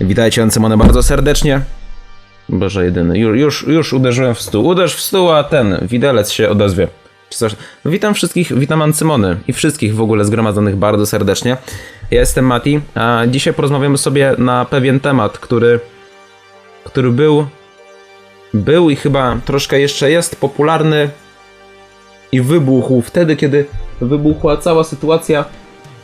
Witajcie Ancymone bardzo serdecznie. Boże jedyny, już, już, już uderzyłem w stół. Uderz w stół, a ten widelec się odezwie. Coś. Witam wszystkich, witam Ancymony i wszystkich w ogóle zgromadzonych bardzo serdecznie. Ja jestem Mati, a dzisiaj porozmawiamy sobie na pewien temat, który, który był, był i chyba troszkę jeszcze jest popularny i wybuchł wtedy, kiedy wybuchła cała sytuacja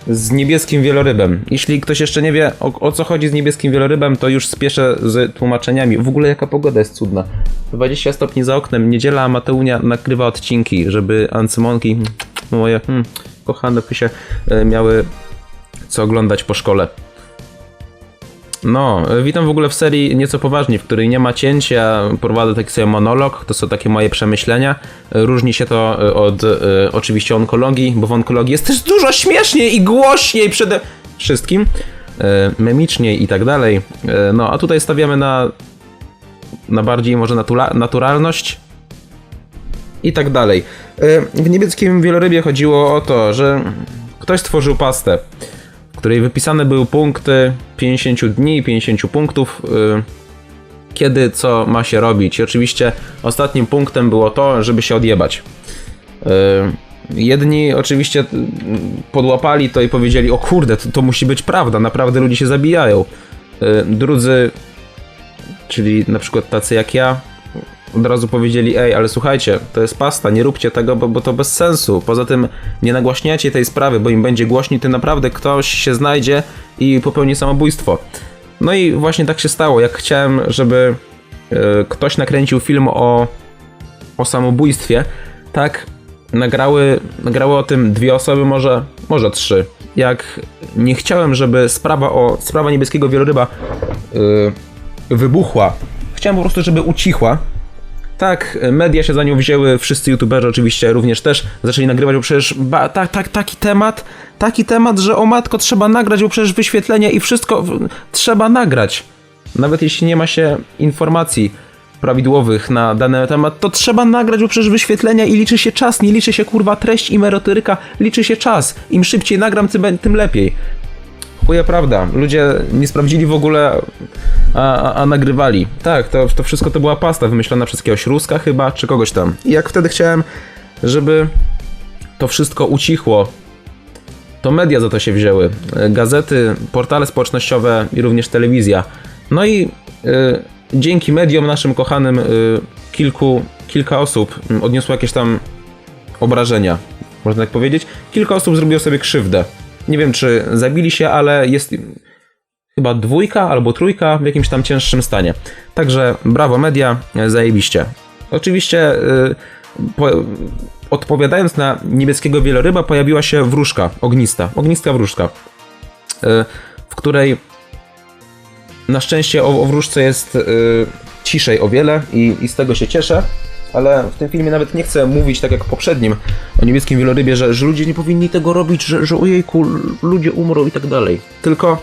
z niebieskim wielorybem. Jeśli ktoś jeszcze nie wie o, o, co chodzi z niebieskim wielorybem, to już spieszę z tłumaczeniami. W ogóle jaka pogoda jest cudna. 20 stopni za oknem, niedziela, Mateunia nakrywa odcinki, żeby ancymonki, moje hmm, kochane pysie, miały co oglądać po szkole. No, e, witam w ogóle w serii nieco poważniej, w której nie ma cięcia, prowadzę taki sobie monolog, to są takie moje przemyślenia. E, Różni się to e, od e, oczywiście onkologii, bo w onkologii jest też dużo śmieszniej i głośniej przede wszystkim, e, memiczniej i tak dalej. E, no, a tutaj stawiamy na, na bardziej może natura- naturalność i tak dalej. W niebieskim wielorybie chodziło o to, że ktoś stworzył pastę której wypisane były punkty 50 dni, 50 punktów, y, kiedy co ma się robić. I oczywiście ostatnim punktem było to, żeby się odjebać. Y, Jedni oczywiście y, podłapali to i powiedzieli: O kurde, to, to musi być prawda, naprawdę ludzie się zabijają. Drudzy, czyli na przykład tacy jak ja, od razu powiedzieli, ej, ale słuchajcie, to jest pasta, nie róbcie tego, bo, bo to bez sensu. Poza tym nie nagłaśniacie tej sprawy, bo im będzie głośniej, to naprawdę ktoś się znajdzie i popełni samobójstwo. No i właśnie tak się stało. Jak chciałem, żeby e, ktoś nakręcił film o, o samobójstwie, tak nagrały, nagrały o tym dwie osoby, może, może trzy. Jak nie chciałem, żeby sprawa o sprawa niebieskiego wieloryba yy, wybuchła, chciałem po prostu, żeby ucichła, tak, media się za nią wzięły, wszyscy youtuberzy oczywiście również też zaczęli nagrywać, bo przecież ba, tak, tak, taki temat, taki temat, że o matko trzeba nagrać, bo przecież wyświetlenia i wszystko w- trzeba nagrać. Nawet jeśli nie ma się informacji prawidłowych na dany temat, to trzeba nagrać, bo przecież wyświetlenia i liczy się czas, nie liczy się kurwa treść i merytoryka, liczy się czas. Im szybciej nagram, tym lepiej. Chuja prawda, ludzie nie sprawdzili w ogóle, a, a, a nagrywali. Tak, to, to wszystko to była pasta wymyślona przez jakiegoś Ruska chyba, czy kogoś tam. I jak wtedy chciałem, żeby to wszystko ucichło, to media za to się wzięły. Gazety, portale społecznościowe i również telewizja. No i e, dzięki mediom naszym kochanym e, kilku, kilka osób odniosło jakieś tam obrażenia, można tak powiedzieć. Kilka osób zrobiło sobie krzywdę. Nie wiem, czy zabili się, ale jest chyba dwójka albo trójka w jakimś tam cięższym stanie. Także brawo media, zajebiście. Oczywiście y, po, odpowiadając na niebieskiego wieloryba pojawiła się wróżka, ognista, ognista wróżka, y, w której na szczęście o, o wróżce jest y, ciszej o wiele i, i z tego się cieszę. Ale w tym filmie nawet nie chcę mówić tak jak w poprzednim o niebieskim wielorybie, że, że ludzie nie powinni tego robić, że, że ojejku, ludzie umrą i tak dalej. Tylko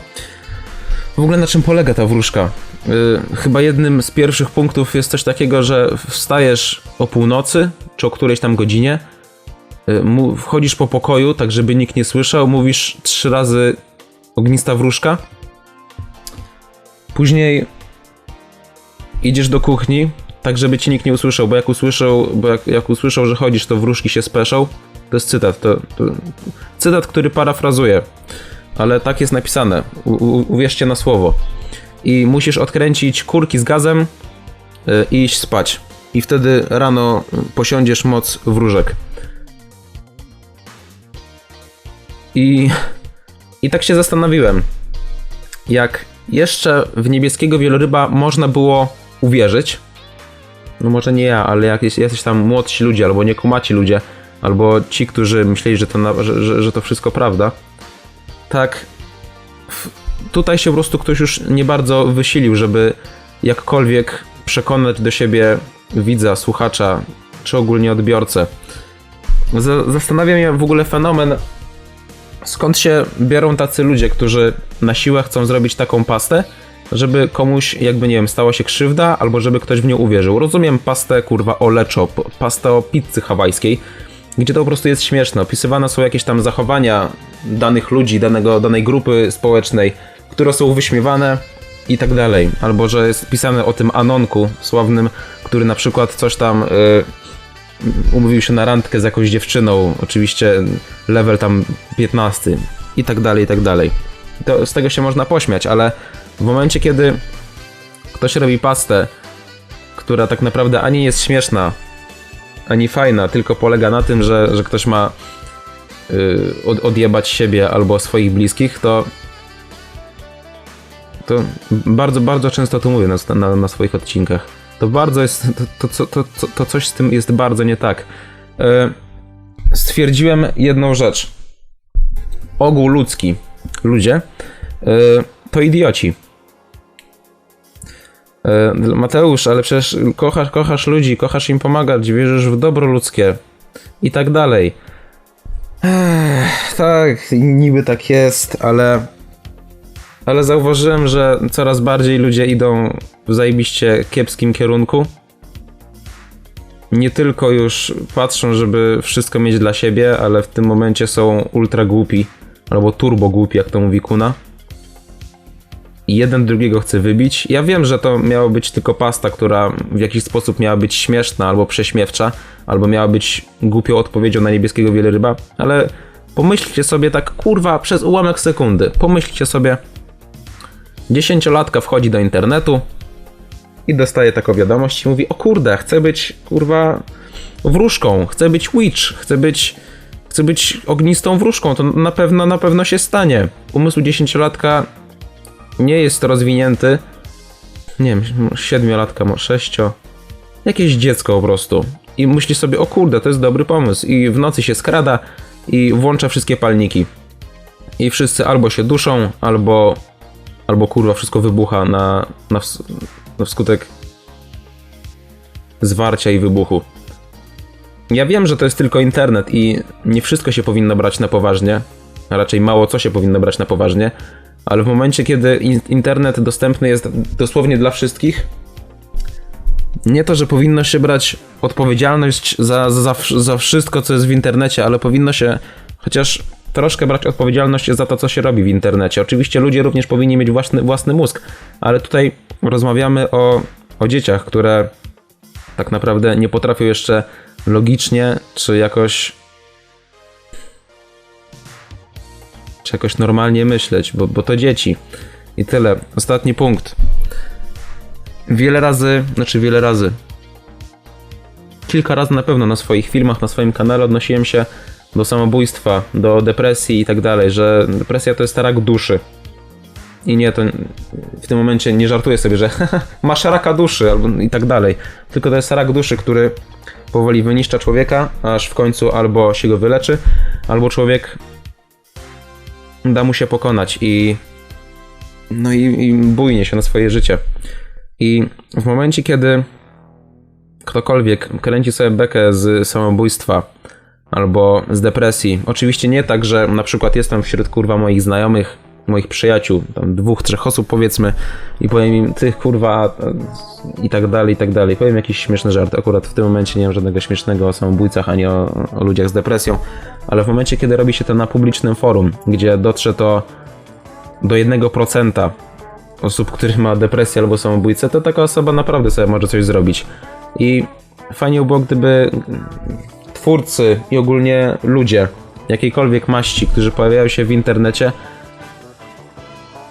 w ogóle na czym polega ta wróżka? Yy, chyba jednym z pierwszych punktów jest coś takiego, że wstajesz o północy, czy o którejś tam godzinie, yy, wchodzisz po pokoju, tak żeby nikt nie słyszał, mówisz trzy razy ognista wróżka. Później idziesz do kuchni, tak żeby ci nikt nie usłyszał, bo jak usłyszał, bo jak, jak usłyszał, że chodzisz, to wróżki się speszą. To jest cytat, to, to cytat, który parafrazuję ale tak jest napisane. U, u, uwierzcie na słowo. I musisz odkręcić kurki z gazem y, i iść spać. I wtedy rano posiądziesz moc wróżek. I, I tak się zastanowiłem. Jak jeszcze w niebieskiego wieloryba można było uwierzyć, no może nie ja, ale jak jest- jesteś tam młodsi ludzie, albo niekumaci ludzie, albo ci, którzy myśleli, że to, na, że, że, że to wszystko prawda, tak tutaj się po prostu ktoś już nie bardzo wysilił, żeby jakkolwiek przekonać do siebie widza, słuchacza, czy ogólnie odbiorcę. Za- Zastanawia mnie w ogóle fenomen, skąd się biorą tacy ludzie, którzy na siłę chcą zrobić taką pastę, żeby komuś, jakby nie wiem, stała się krzywda, albo żeby ktoś w nią uwierzył. Rozumiem pastę, kurwa, o leczo, p- pastę o pizzy hawajskiej, gdzie to po prostu jest śmieszne. Opisywane są jakieś tam zachowania danych ludzi, danego, danej grupy społecznej, które są wyśmiewane i tak dalej. Albo że jest pisane o tym Anonku sławnym, który na przykład coś tam y, umówił się na randkę z jakąś dziewczyną, oczywiście level tam 15 i tak dalej, i tak dalej. To, z tego się można pośmiać, ale w momencie, kiedy ktoś robi pastę, która tak naprawdę ani jest śmieszna, ani fajna, tylko polega na tym, że, że ktoś ma y, od, odjebać siebie albo swoich bliskich, to to bardzo, bardzo często to mówię na, na, na swoich odcinkach. To bardzo jest, to, to, to, to, coś z tym jest bardzo nie tak. E, stwierdziłem jedną rzecz. Ogół ludzki, ludzie, e, to idioci. E, Mateusz, ale przecież kochasz, kochasz ludzi, kochasz im pomagać, wierzysz w dobro ludzkie i tak dalej. Ech, tak, niby tak jest, ale ale zauważyłem, że coraz bardziej ludzie idą w zajebiście kiepskim kierunku. Nie tylko już patrzą, żeby wszystko mieć dla siebie, ale w tym momencie są ultra głupi, albo turbo głupi, jak to mówi Kuna. Jeden drugiego chce wybić. Ja wiem, że to miała być tylko pasta, która w jakiś sposób miała być śmieszna albo prześmiewcza, albo miała być głupią odpowiedzią na niebieskiego wieloryba, ale pomyślcie sobie tak, kurwa, przez ułamek sekundy. Pomyślcie sobie, Dziesięciolatka wchodzi do internetu i dostaje taką wiadomość i mówi: O kurde, chcę być kurwa wróżką, chcę być witch, chcę być, chcę być ognistą wróżką. To na pewno, na pewno się stanie. Umysł dziesięciolatka nie jest rozwinięty. Nie wiem, siedmiolatka, może sześcio. Jakieś dziecko po prostu. I myśli sobie: O kurde, to jest dobry pomysł. I w nocy się skrada i włącza wszystkie palniki. I wszyscy albo się duszą, albo albo kurwa wszystko wybucha na, na, na wskutek zwarcia i wybuchu. Ja wiem, że to jest tylko internet i nie wszystko się powinno brać na poważnie, a raczej mało co się powinno brać na poważnie, ale w momencie, kiedy in- internet dostępny jest dosłownie dla wszystkich, nie to, że powinno się brać odpowiedzialność za, za, za wszystko, co jest w internecie, ale powinno się chociaż troszkę brać odpowiedzialność za to, co się robi w internecie. Oczywiście ludzie również powinni mieć własny, własny mózg, ale tutaj rozmawiamy o, o dzieciach, które tak naprawdę nie potrafią jeszcze logicznie, czy jakoś czy jakoś normalnie myśleć, bo, bo to dzieci. I tyle. Ostatni punkt. Wiele razy, znaczy wiele razy, kilka razy na pewno na swoich filmach, na swoim kanale odnosiłem się do samobójstwa, do depresji i tak dalej, że depresja to jest rak duszy. I nie, to w tym momencie nie żartuję sobie, że masz raka duszy albo i tak dalej. Tylko to jest rak duszy, który powoli wyniszcza człowieka, aż w końcu albo się go wyleczy, albo człowiek da mu się pokonać i no i, i bujnie się na swoje życie. I w momencie, kiedy ktokolwiek kręci sobie bekę z samobójstwa albo z depresji, oczywiście nie tak, że na przykład jestem wśród kurwa moich znajomych, moich przyjaciół, tam dwóch, trzech osób powiedzmy i powiem im, tych kurwa i tak dalej, i tak dalej. Powiem jakiś śmieszny żart. Akurat w tym momencie nie mam żadnego śmiesznego o samobójcach ani o, o ludziach z depresją, ale w momencie, kiedy robi się to na publicznym forum, gdzie dotrze to do 1% osób, których ma depresję albo samobójcę, to taka osoba naprawdę sobie może coś zrobić. I fajnie by było, gdyby twórcy i ogólnie ludzie jakiejkolwiek maści, którzy pojawiają się w internecie,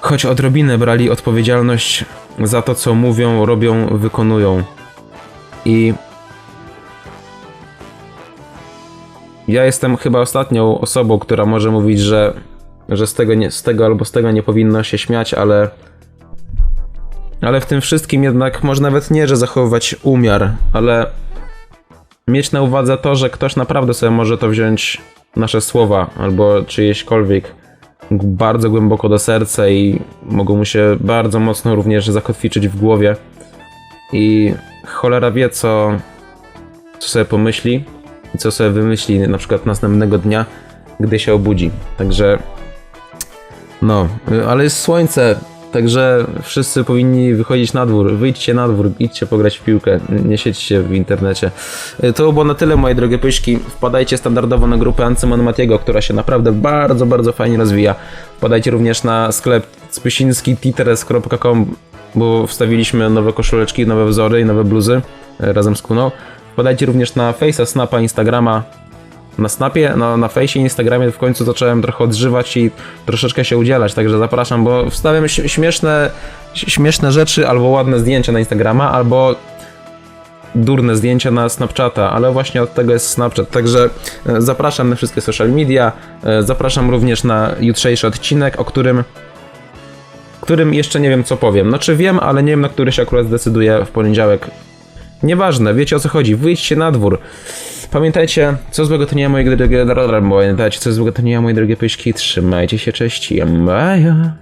choć odrobinę brali odpowiedzialność za to, co mówią, robią, wykonują. I ja jestem chyba ostatnią osobą, która może mówić, że, że z, tego nie, z tego albo z tego nie powinno się śmiać, ale ale w tym wszystkim jednak może nawet nie, że zachowywać umiar, ale mieć na uwadze to, że ktoś naprawdę sobie może to wziąć nasze słowa albo czyjeśkolwiek bardzo głęboko do serca i mogą mu się bardzo mocno również zakotwiczyć w głowie. I cholera wie, co, co sobie pomyśli i co sobie wymyśli na przykład następnego dnia, gdy się obudzi. Także no, ale jest słońce, Także wszyscy powinni wychodzić na dwór. Wyjdźcie na dwór, idźcie pograć w piłkę, nie siedźcie w internecie. Y, To było na tyle, moje drogie pyśki. Wpadajcie standardowo na grupę Ancymon Matiego, która się naprawdę bardzo, bardzo fajnie rozwija. Wpadajcie również na sklep spysiński.titeres.com, bo wstawiliśmy nowe koszuleczki, nowe wzory i nowe bluzy y, razem z Kuną. Wpadajcie również na Face'a, Snapa, Instagrama, na Snapie, no, na Fejsie Instagramie w końcu zacząłem trochę odżywać i troszeczkę się udzielać, także zapraszam, bo wstawiam śmieszne, śmieszne rzeczy albo ładne zdjęcia na Instagrama, albo durne zdjęcia na Snapchata, ale właśnie od tego jest Snapchat, także e, zapraszam na wszystkie social media, e, zapraszam również na jutrzejszy odcinek, o którym którym jeszcze nie wiem co powiem. Znaczy wiem, ale nie wiem na który się akurat zdecyduję w poniedziałek. Nieważne, wiecie o co chodzi, wyjdźcie na dwór. Pamiętajcie, co złego to nie ja, moje drogie... Pamiętajcie, co złego to nie ja, moje drogie pyśki. Trzymajcie się, cześć, maja.